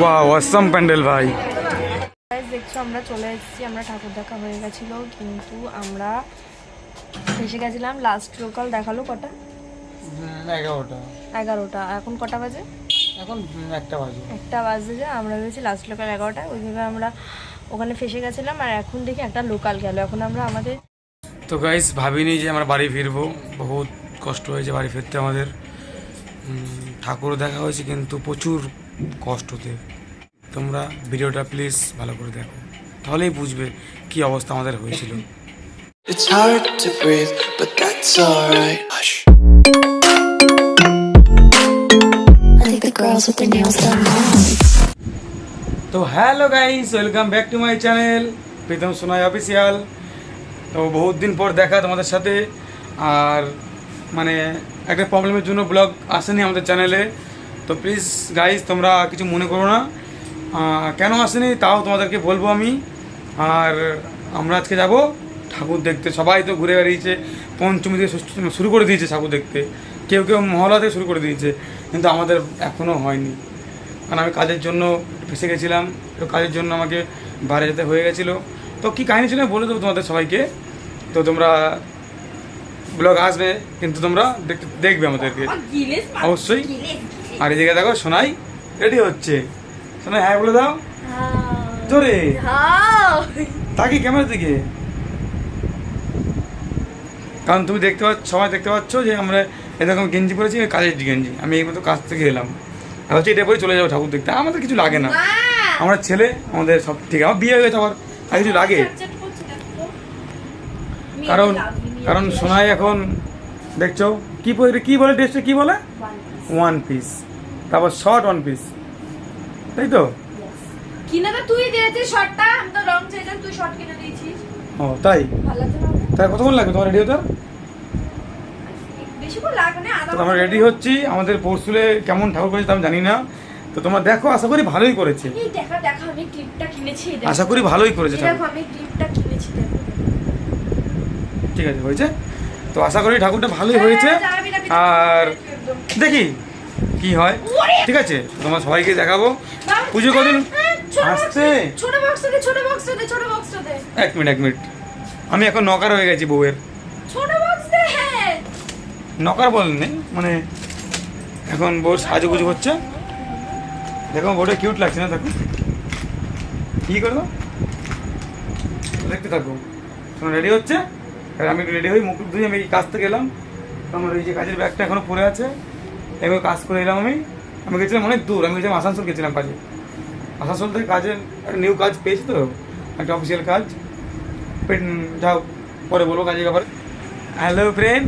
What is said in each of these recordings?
Wow awesome pandal ভাই Guys, দেখছ আমরা চলে এসেছি আমরা ঠাকুর দেখা হয়ে গেছিল কিন্তু আমরা এসে গেছিলাম লাস্ট লোকাল দেখাল কটা? এগারোটা। এগারোটা। এখন কটা বাজে? এখন একটা বাজে। একটা বাজে যে আমরা ভেবেছি লাস্ট লোকাল এগারোটা ওইভাবে আমরা ওখানে ফেসে গেছিলাম আর এখন দেখি একটা লোকাল গেল। এখন আমরা আমাদের তো গাইস ভাবিনি যে আমরা বাড়ি ফিরবো। বহুত কষ্ট হয়েছে বাড়ি ফিরতে আমাদের। ঠাকুর দেখা হয়েছে কিন্তু প্রচুর কষ্টতে তোমরা ভিডিওটা প্লিজ ভালো করে দেখো। তাহলেই বুঝবে কি অবস্থা আমাদের হয়েছিল। It's hard to breathe, but that's alright. I think the girls with their nails done তো hello guys welcome back to my channel Pritam Sonai official তো বহুত দিন পর দেখা তোমাদের সাথে। আর মানে একটা প্রবলেমের জন্য ব্লগ আসেনি আমাদের চ্যানেলে তো প্লিজ গাইস তোমরা কিছু মনে করো না। কেন আসেনি? তাও তোমাদেরকে বলব আমি। আর আমরা আজকে যাব ঠাকুর দেখতে। সবাই তো ঘুরে বেরিয়েছে পঞ্চমী থেকে ষষ্ঠী শুরু করে দিয়েছে ঠাকুর দেখতে। কেউ কেউ মহলা থেকে শুরু করে দিয়েছে। কিন্তু আমাদের এখনও হয়নি। কারণ আমি কাজের জন্য ফেসে গেছিলাম। তো কাজের জন্য আমাকে বাইরে যেতে হয়ে গেছিল। তো কী কাহিনী ছিল বলে দেবো তোমাদের সবাইকে। তো তোমরা ব্লগ আসবে কিন্তু তোমরা দেখবে আমাদেরকে। অবশ্যই। আর জায়গায় দেখো সোনাই রেডি হচ্ছে। সোনাই হ্যাঁ বলে দাও। জোরে। তাকি ক্যামেরা দিকে। কারণ তুমি দেখতে পাচ্ছ সবাই দেখতে পাচ্ছ যে আমরা এরকম গেঞ্জি পরেছি কাজের গেঞ্জি। আমি এই মতো কাজ থেকে এলাম। আর হচ্ছে এটা পরে চলে যাব ঠাকুর দেখতে। আমাদের কিছু লাগে না। আমরা ছেলে আমাদের সব ঠিক। আমার বিয়ে হয়ে গেছে আবার। আর কিছু লাগে? কারণ কারণ সোনাই এখন দেখছ? কি কি বলে ড্রেসটা কি বলে? ওয়ান পিস তারপর শর্ট ওয়ান পিস তাই তো? কিনে তো তুই দিয়েছিস শর্টটা আমি তো রং চাইলাম তুই শর্ট কিনে দিয়েছিস। ও তাই? তাই কতক্ষণ লাগবে তোমার রেডি হতে আমরা রেডি হচ্ছি। আমাদের পরশুলে কেমন ঠাকুর করেছে তা আমি জানি না। তো তোমরা দেখো আশা করি ভালোই করেছে। এই দেখা দেখা আমি ক্লিপটা কিনেছি। আশা করি ভালোই করেছে দেখো আমি ক্লিপটা কিনেছি দেখো। ঠিক আছে হয়েছে। তো আশা করি ঠাকুরটা ভালোই হয়েছে। হ্যাঁ, পিছনে আর দেখি কি হয়? ঠিক আছে তোমার সবাইকে দেখাবো। পুজো কদিন? হ্যাঁ, আসছে? বক্সটা দে এক মিনিট এক মিনিট। আমি এখন নকার হয়ে গেছি বউয়ের। ছোট বক্স দে হ্যাঁ। নকার বলেননি মানে এখন বউর সাজুগুজু হচ্ছে। দেখো বউটা কিউট লাগছে না দেখো কি করব দেখতে থাকো। শোনো রেডি হচ্ছে? আর আমি রেডি হই মুখ ধুয়ে আমি কাজ থেকে এলাম। আমার এই যে কাজের ব্যাগটা এখনও পড়ে আছে। এবার কাজ করে এলাম আমি। আমি গেছিলাম অনেক দূর আমি গেছিলাম আসানসোল গেছিলাম কাজে। আসানসোল থেকে কাজের একটা নিউ কাজ পেয়েছি তো একটা অফিসিয়াল কাজ। যাও পরে বলব কাজের ব্যাপারে। হ্যালো ফ্রেন্ড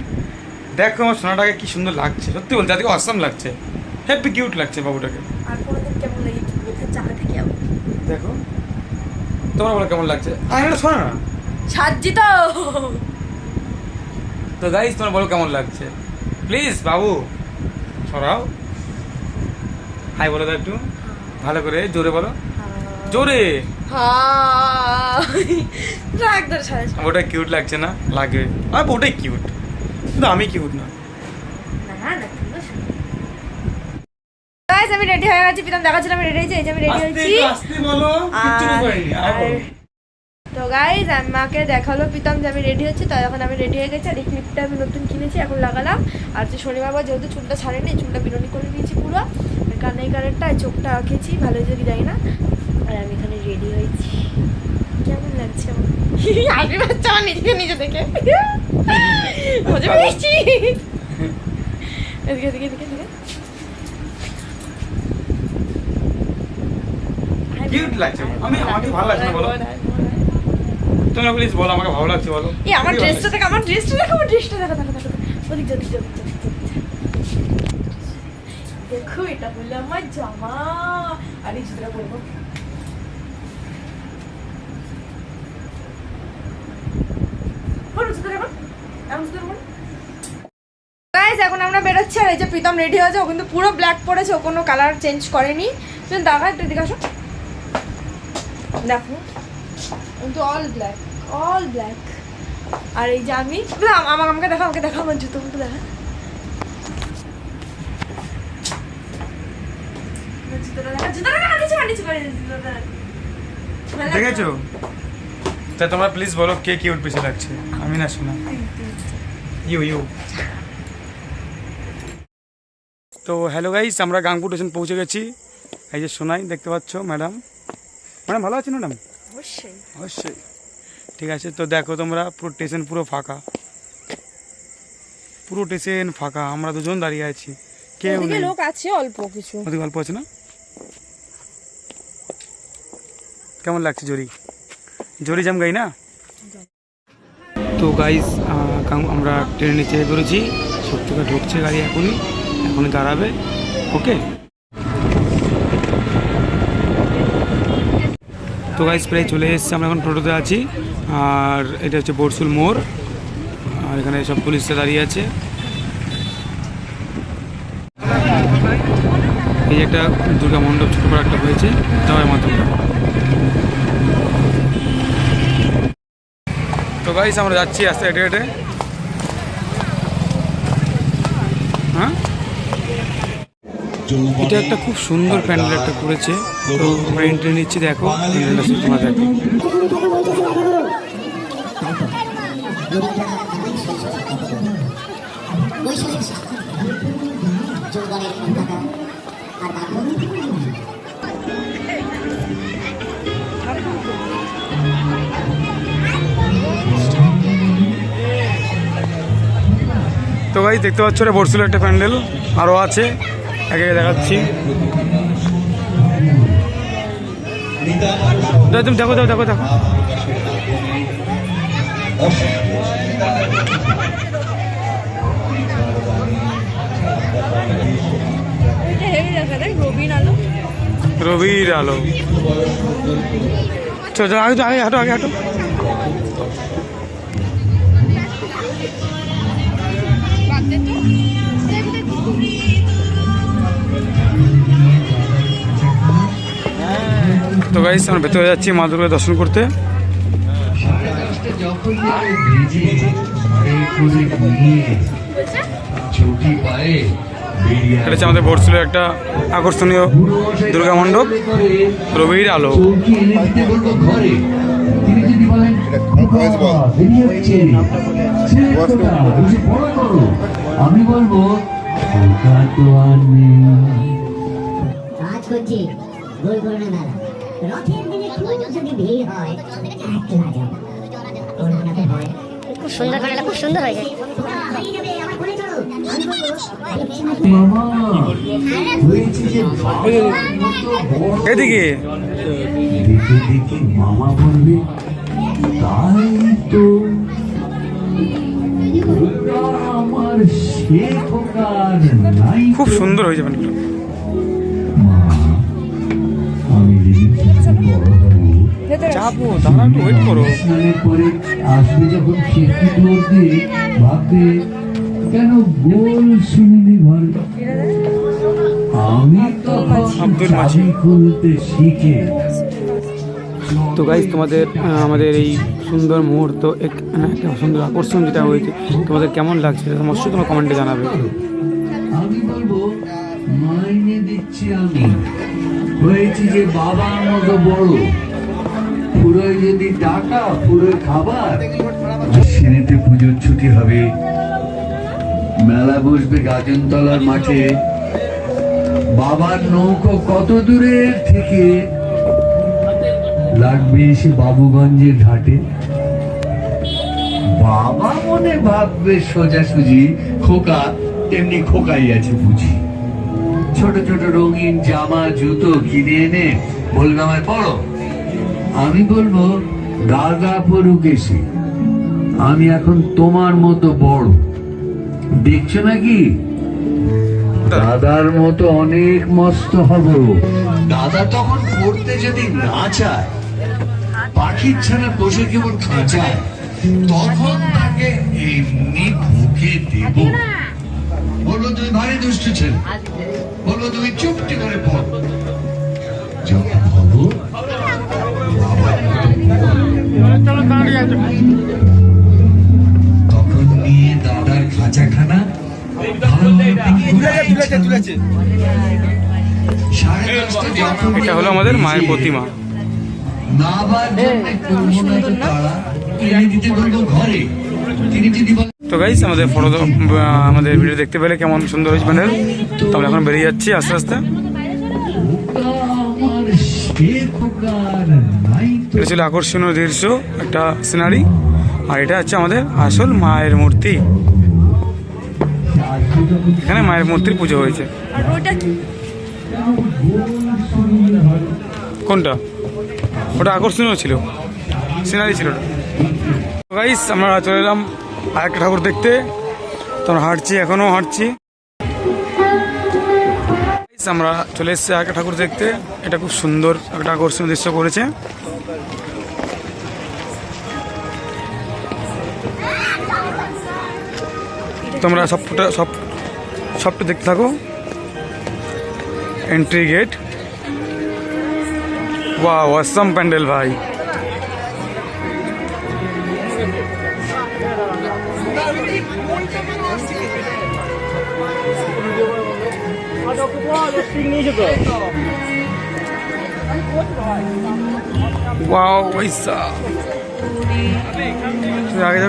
দেখো আমার সোনাটাকে কি সুন্দর লাগছে সত্যি বলতে আজকে অসাম লাগছে। হ্যাপি কিউট লাগছে বাবুটাকে। দেখো তোমার বলো কেমন লাগছে? আর এটা শোনো না। সাজি তো তো গাইস তোমার বলো কেমন লাগছে? প্লিজ বাবু। সরাও। হাই বলো তো একটু। ভালো করে জোরে বলো। জোরে। হ্যাঁ রাখ ওটা কিউট লাগছে না? লাগে। আর ওটাই কিউট কিন্তু আমি কিউট না। আমি রেডি হয়ে গেছি প্রীতম দেখাচ্ছিলাম রেডি হয়েছি এই যে আমি রেডি হয়েছি। আস্তে বলো কিচ্ছু আর- করিনি আর বলো। আর- তো গাইজ আমাকে দেখাল প্রীতম যে আমি রেডি হচ্ছি তাই এখন আমি রেডি হয়ে গেছি আর এই ক্লিপটা আমি নতুন কিনেছি এখন লাগালাম আর যে শনিবার যেহেতু চুলটা ছাড়েনি চুলটা বিরনি করে দিয়েছি পুরো কানে কানেরটা চোখটা আঁকেছি ভালো যদি যাই না আর আমি এখানে রেডি হয়েছি কেমন লাগছে আমার আসবে বাচ্চা আমার নিজেকে নিজে দেখে মজা পেয়েছি এদিকে এদিকে এদিকে এদিকে কিউট লাগছে আমি আমাকে ভালো লাগছে বলো তোমরা প্লিজ বলো আমাকে ভালো লাগছে বলো। এই আমার ড্রেসটা দেখো আমার ড্রেসটা দেখো আমার ড্রেসটা দেখো দেখো দেখো ওদিক। দেখো এটা হলো আমার জামা। আর এই এখন আমরা বেরোচ্ছি আর এই যে প্রীতম রেডি হয়েছে ও কিন্তু পুরো ব্ল্যাক পরেছে ও কোনো কালার চেঞ্জ করেনি। তুমি দেখা একটু আসো। দেখো কিন্তু অল ব্ল্যাক অল ব্ল্যাক আর এই যে আমি না, আমাকে দেখা আমাকে দেখা আমার জুতো মুতো দেখা আমার দেখেছ? তা তোমরা প্লিজ বলো কে কিউট বেশি লাগছে? আমি না শোনা। ইউ ইউ তো হ্যালো গাইস আমরা গাংপুর স্টেশন পৌঁছে গেছি। এই যে সোনাই দেখতে পাচ্ছ ম্যাডাম ম্যাডাম ভালো আছেন ম্যাডাম অবশ্যই। অবশ্যই। ঠিক আছে? তো দেখো তোমরা পুরো স্টেশন পুরো ফাঁকা। পুরো স্টেশন ফাঁকা। আমরা দুজন দাঁড়িয়ে আছি। কেউ নেই। লোক আছে অল্প কিছু। ওদিকে গল্প আছে না? কেমন লাগছে জরি? জরি জাম গাই না? তো গাইস আমরা ট্রেনে নিচে বেরোছি সত্যিকার ঢুকছে গাড়ি এখনই। এখনই দাঁড়াবে। ওকে তো গাইস প্রায় চলে এসেছে। আমরা এখন টোটোতে আছি। আর এটা হচ্ছে বরসুল মোড়, আর এখানে সব পুলিশরা দাঁড়িয়ে আছে। এই একটা দুর্গা মণ্ডপ, ছোট একটা হয়েছে জয় মাতা তো গাইস আমরা যাচ্ছি আস্তে হেঁটে হেঁটে। হ্যাঁ? এটা একটা খুব সুন্দর প্যান্ডেল একটা করেছে। তো এন্ট্রি নিচ্ছি, দেখো দেখো তো ভাই, দেখতে পাচ্ছ এটা বর্ষুল একটা প্যান্ডেল। আরও আছে। একে দেখাচ্ছি। তুমি দেখো দেখো দেখো দেখো। রবির আলো। চলো চলো, আগে আগে হাঁটো আগে হাঁটো। তো গাইস আমরা ভেতরে যাচ্ছি মা দুর্গা দর্শন করতে। ছুটি পায়ে এটা হচ্ছে আমাদের বর্ষুলের একটা আকর্ষণীয় দুর্গা মণ্ডপ রবির আলো চৌকি এনে দিতে বলব ঘরে তিনি যদি বলেন "বাবা, বেরিয়ে হচ্ছে ছেলে কোথা? বলছে, বড় করো আমি বলব "খোকা তো আর নেই কাজ করছি গোল করোনা দাদা রথের দিনে খুব যদি ভিড় হয় হয় খুব সুন্দর সুন্দর হয়েছে এদিকে। দেখে দেখে মামা বলবে তাই তো খুব সুন্দর যদি বড় যাব দাঁড়া একটু ওয়েট করো। আসবে যখন ভাববে কেন গোল শুনিনি ঘরে আমি তখন আব্দুল মাঝি। চাবি খুলতে শিখে। তো গাইজ তোমাদের আমাদের এই সুন্দর মুহূর্ত এক- একটা সুন্দর আকর্ষণ যেটা হয়েছে তোমাদের কেমন লাগছে অবশ্যই তোমার কমেন্টে জানাবে। আমি বলব মাইনে দিচ্ছি আমি। হয়েছি যে বাবার মতো বড়। যদি টাকা খাবার। সিনেতে পুজোর ছুটি হবে। মেলা বসবে গাজনতলার মাঠে। বাবার নৌকো কত দূরের থেকে লাগবে এসে বাবুগঞ্জের ঘাটে? বাবা মনে ভাববে সোজাসুজি, খোকা তেমনি খোকাই আছে বুঝি। ছোট ছোট রঙিন জামা, জুতো কিনে এনে বলবে আমায় পড়ো। আমি বলব দাদা পড়ুক এসে। আমি এখন তোমার মতো বড়। দেখছ নাকি? দাদার মতো অনেক মস্ত হব। দাদা তখন পড়তে যদি না চায়, পাখির ছানা বসে কেবল খাঁচায়, তখন তাকে এমনি মুখে দেব। বলব তুমি ভারী দুষ্টু ছেলে। বলব তুমি চুপটি করে পড়। যখন বাবার যখন এটা হলো আমাদের মায়ের প্রতিমা। না? তো গাইস আমাদের ফটো আমাদের ভিডিও দেখতে পেলে কেমন সুন্দর হয়েছে প্যান্ডেল তো আমরা এখন বেরিয়ে যাচ্ছি আস্তে আস্তে। এটা ছিল আকর্ষণীয় দৃশ্য একটা সিনারি আর এটা হচ্ছে আমাদের আসল মায়ের মূর্তি। এখানে মায়ের মূর্তির পুজো হয়েছে। আর ওটা কি? কোনটা? ওটা আকর্ষণীয় ছিল। সিনারি ছিল ওটা। গাইস আমরা চলে এলাম আরেকটা ঠাকুর দেখতে। তো আমরা হাঁটছি এখনও হাঁটছি। আমরা চলে এসেছি আরেকটা ঠাকুর দেখতে। এটা খুব সুন্দর একটা আকর্ষণীয় দৃশ্য করেছে। তোমরা সবটা সব সবটা দেখতে থাকো। Entry gate wow awesome pandal ভাই। ওয়াও পয়সা তুই আগে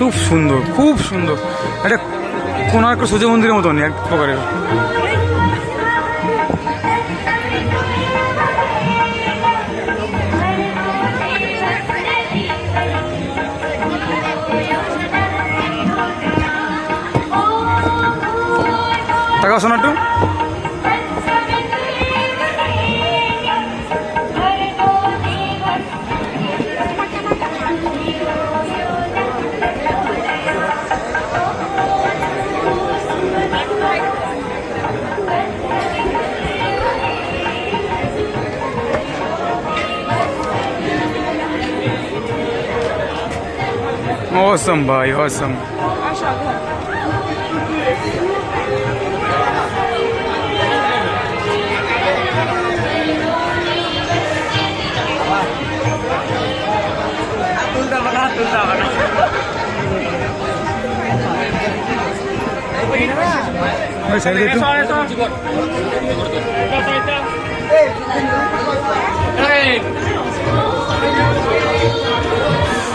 খুব সুন্দর খুব সুন্দর। এটা কোনার্ক সূর্য মন্দিরের মতন এক প্রকারের। টাকা শোনা একটু awesome ভাই awesome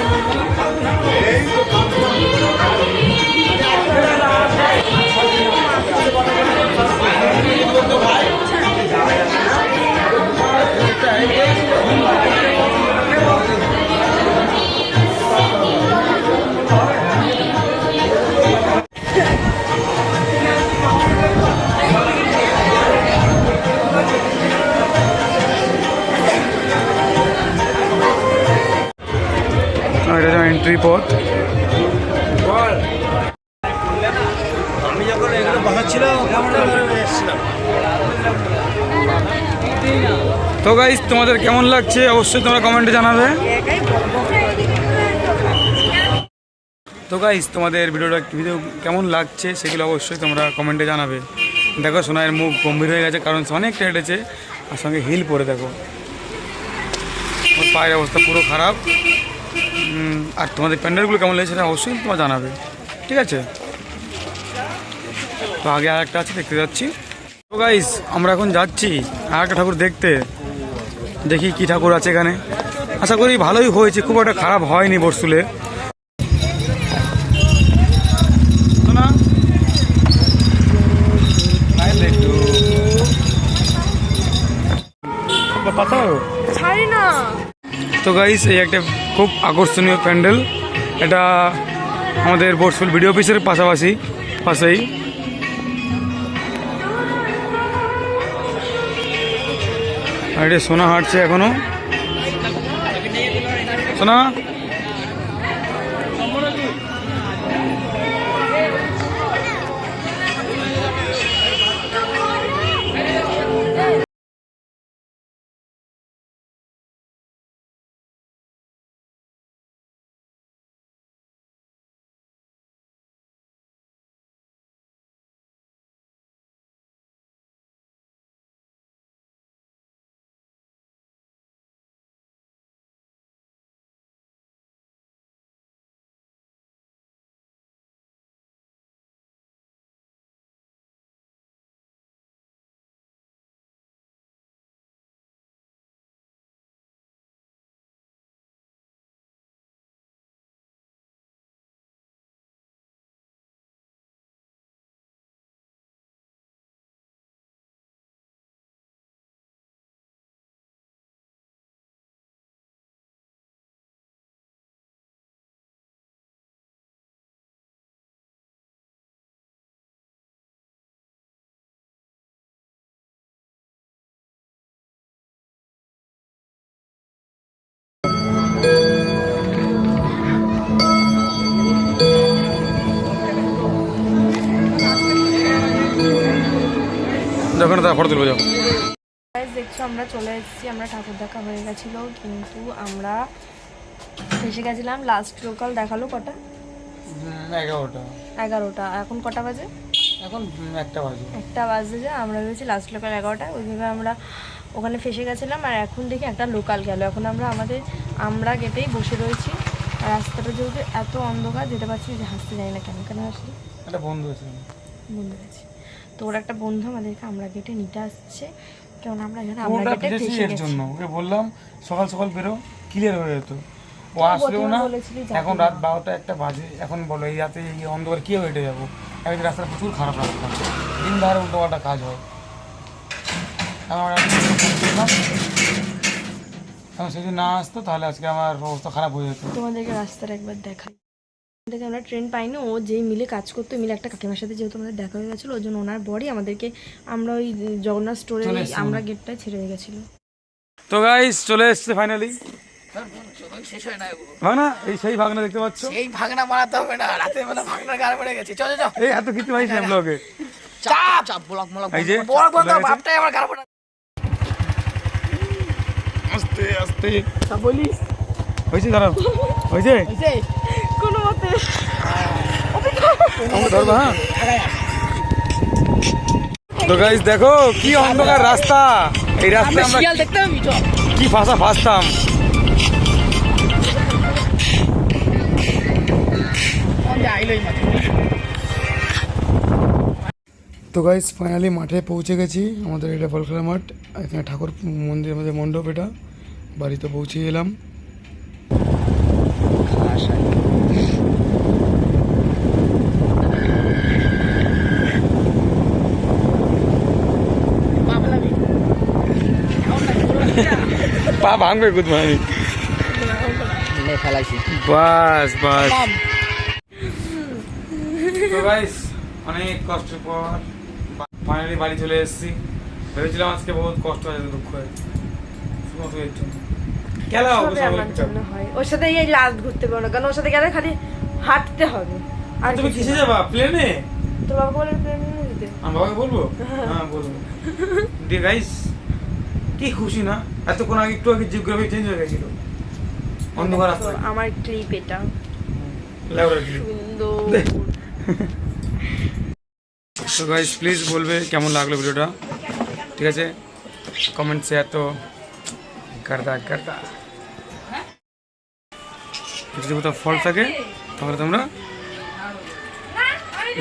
ভাই সাইডে আর এটা এন্ট্রি পথ তো গাইস তোমাদের কেমন লাগছে? অবশ্যই তোমরা কমেন্টে জানাবে। তো গাইস তোমাদের ভিডিওটা ভিডিও কেমন লাগছে সেগুলো অবশ্যই তোমরা কমেন্টে জানাবে। দেখো সোনায়ের মুখ গম্ভীর হয়ে গেছে, কারণ সে অনেকটা হেঁটেছে, আর সঙ্গে হিল পরে দেখো। পায়ের অবস্থা পুরো খারাপ। আর তোমাদের প্যান্ডেলগুলো কেমন লেগেছে সেটা অবশ্যই তোমরা জানাবে। ঠিক আছে? তো আগে আর একটা আছে, দেখতে যাচ্ছি। তো গাইস আমরা এখন যাচ্ছি আর একটা ঠাকুর দেখতে। দেখি কি ঠাকুর আছে এখানে। আশা করি ভালোই হয়েছে, খুব একটা খারাপ হয়নি বরসুলে শোনা? তো গাইস এই একটা খুব আকর্ষণীয় প্যান্ডেল। এটা আমাদের বোর্ডসফুল ভিডিও অফিসের পাশাপাশি, পাশেই। আর এটা সোনা হাঁটছে এখনও। সোনা ফটো তুলবো যাও। দেখছ আমরা চলে এসেছি আমরা ঠাকুর দেখা হয়ে গেছিল কিন্তু আমরা এসে গেছিলাম লাস্ট লোকাল দেখাল কটা? এগারোটা। এগারোটা। এখন কটা বাজে? এখন একটা বাজে। একটা বাজে যে আমরা ভেবেছি লাস্ট লোকাল এগারোটা ওইভাবে আমরা ওখানে ফেসে গেছিলাম আর এখন দেখি একটা লোকাল গেল। এখন আমরা আমাদের আমরা গেটেই বসে রয়েছি। আর রাস্তাটা যেহেতু এত অন্ধকার যেতে পারছি যে হাসতে যাই না কেন কেন আসি একটা বন্ধু আছে। বন্ধু গেছি তো ওর একটা বন্ধু আমাদেরকে আমরা গেটে নিতে আসছে। কারণ আমরা এখানে আমরা গেটে ভিজেছি ফেসে এর জন্য। ওকে বললাম সকাল সকাল বেরো ক্লিয়ার হয়ে যেত। ও আসলেও না এখন রাত বারোটা একটা বাজে। এখন বলো এই রাতে এই অন্ধকার কী হেঁটে যাব? একদিন রাস্তাটা প্রচুর খারাপ রাস্তা। দিন ধারে উল্টো পাল্টা কাজ হয়। আমরা একটা। এখন সে যদি না আসতো তাহলে আজকে আমার অবস্থা খারাপ হয়ে যেত। তোমাদেরকে রাস্তাটা একবার দেখাই। থেকে আমরা ট্রেন পাইনি ও যেই মিলে কাজ করতো মিলে একটা কাকিমার সাথে যেহেতু আমাদের দেখা হয়ে গেছিল ওই জন্য ওনার বরই আমাদেরকে আমরা ওই জগন্নাথ স্টোরে আমরা। গেটটা ছেড়ে দিয়ে গেছিল। তো গাইস চলে এসছে ফাইনালি ভাগনা এই সেই ভাগনা দেখতে পাচ্ছ? এই ভাগনা মারাতে হবে না রাতে বেলা ভাগনার গাড়ি পড়ে গেছে। চল চল। এই এত কিছু ব্লগে চাপ চাপ ব্লক ব্লক এই যে বড় বন্ধ বাপটাই আমার গাড়ি পড়ে আস্তে আস্তে। সব বলি হয়েছে দাঁড়াও। হয়েছে। কোনো মতে। হ্যাঁ? তো গাইস দেখো কি অন্ধকার রাস্তা। এই রাস্তায় আমরা কি ফাঁসা ফাঁসতাম। তো গাইস ফাইনালি মাঠে পৌঁছে গেছি। আমাদের এটা বলখেলা মাঠ। এখানে ঠাকুর মন্দির আমাদের মণ্ডপ এটা। বাড়িতে পৌঁছে গেলাম পা ভাঙবে গুদ মানি বাস বাস। তো গাইস অনেক কষ্টের পর ফাইনালি বাড়ি চলে এসেছি। ভেবেছিলাম আজকে বহুত কষ্ট হয়েছে দুঃখ হয়েছে শুধুমাত্র এর জন্য। খেলা হয়। ওর সাথে এই লাস্ট ঘুরতে পারো না কারণ ওর সাথে গেলে খালি হাঁটতে হবে। আর তুমি কিসে। যাবা? প্লেনে তোর বাবাকে বলে প্লেন যেতে। আমার বাবাকে বলব? হ্যাঁ। বলব। দিয়ে গাইস কি খুশি না? এতক্ষণ আগে একটু আগে জিওগ্রাফি চেঞ্জ হয়ে গেছিল। অন্ধকার রাস্তা আমার ক্লিপ এটা। সুন্দর। তো গাইস প্লিজ বলবে কেমন লাগল ভিডিওটা ঠিক আছে? কমেন্ট শেয়ার তো করদা করদা যদি কোথাও ফল থাকে তাহলে তোমরা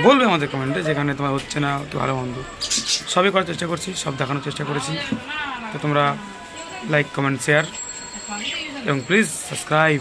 বলবে আমাদের কমেন্টে যেখানে তোমার হচ্ছে না কি ভালো মন্দ। সবই করার চেষ্টা করছি সব দেখানোর চেষ্টা করেছি। তো তোমরা লাইক কমেন্ট শেয়ার এবং প্লিজ সাবস্ক্রাইব